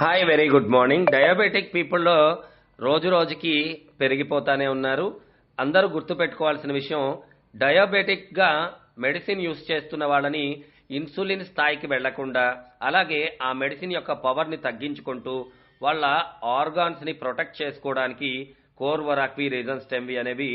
Hi very good morning diabetic పీపుల్లో రోజు రోజుకి పెరిగిపోతానే ఉన్నారు. అందరూ గుర్తుపెట్టుకోవాల్సిన విషయం డయాబెటిక్గా మెడిసిన్ యూస్ చేస్తున్న వాళ్ళని ఇన్సులిన్ స్థాయికి వెళ్ళకుండా అలాగే ఆ మెడిసిన్ యొక్క పవర్ని తగ్గించుకుంటూ వాళ్ళ ఆర్గాన్స్ని ప్రొటెక్ట్ చేసుకోవడానికి కోర్వరాక్వి రీజన్ స్టెమ్వి అనేవి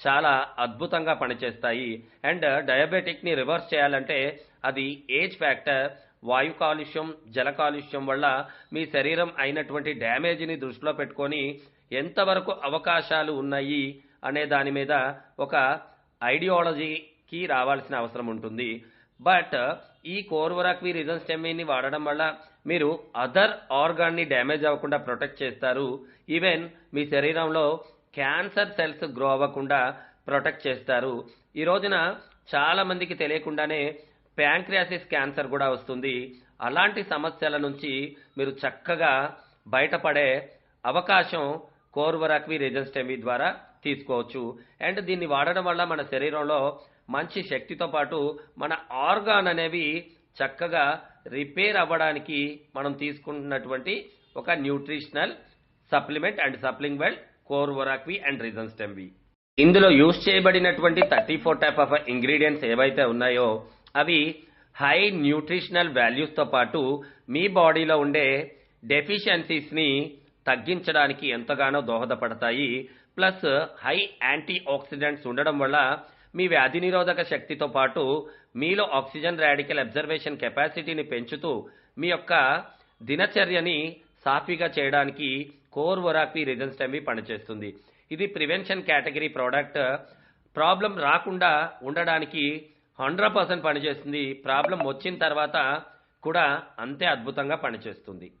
చాలా అద్భుతంగా పనిచేస్తాయి. అండ్ డయాబెటిక్ని రివర్స్ చేయాలంటే అది ఏజ్ ఫ్యాక్టర్ వాయు కాలుష్యం జల కాలుష్యం వల్ల మీ శరీరం అయినటువంటి డ్యామేజ్ని దృష్టిలో పెట్టుకొని ఎంతవరకు అవకాశాలు ఉన్నాయి అనే దాని మీద ఒక ఐడియాలజీకి రావాల్సిన అవసరం ఉంటుంది. బట్ ఈ కోర్వరాక్వి రిజన్ స్టెమ్మిని వాడడం వల్ల మీరు అదర్ ఆర్గాన్ని డ్యామేజ్ అవ్వకుండా ప్రొటెక్ట్ చేస్తారు. ఈవెన్ మీ శరీరంలో క్యాన్సర్ సెల్స్ గ్రో అవ్వకుండా ప్రొటెక్ట్ చేస్తారు. ఈ రోజున చాలా మందికి తెలియకుండానే ప్యాంక్రియాసిస్ క్యాన్సర్ కూడా వస్తుంది. అలాంటి సమస్యల నుంచి మీరు చక్కగా బయటపడే అవకాశం కోర్వరాక్వి రెజెస్టెమీ ద్వారా తీసుకోవచ్చు. అండ్ దీన్ని వాడడం వల్ల మన శరీరంలో మంచి శక్తితో పాటు మన ఆర్గాన్ అనేవి చక్కగా రిపేర్ అవ్వడానికి మనం తీసుకుంటున్నటువంటి ఒక న్యూట్రిషనల్ సప్లిమెంట్ అండ్ సప్లింగ్ కోర్వరాక్వి అండ్ రీజన్ ఇందులో యూజ్ చేయబడినటువంటి thirty four type of ingredients ఏవైతే ఉన్నాయో అవి హై న్యూట్రిషనల్ వాల్యూస్తో పాటు మీ బాడీలో ఉండే డెఫిషియన్సీస్ని తగ్గించడానికి ఎంతగానో దోహదపడతాయి. ప్లస్ హై యాంటీ ఆక్సిడెంట్స్ ఉండడం వల్ల మీ వ్యాధి నిరోధక శక్తితో పాటు మీలో ఆక్సిజన్ రాడికల్ అబ్జర్వేషన్ కెపాసిటీని పెంచుతూ మీ యొక్క దినచర్యని సాఫీగా చేయడానికి కోర్ వొరాక్వి రిజన్స్టెమ్వి పనిచేస్తుంది. ఇది ప్రివెన్షన్ కేటగిరీ ప్రోడక్ట్. ప్రాబ్లం రాకుండా ఉండడానికి హండ్రెడ్ పర్సెంట్ పనిచేస్తుంది. ప్రాబ్లం వచ్చిన తర్వాత కూడా అంతే అద్భుతంగా పనిచేస్తుంది.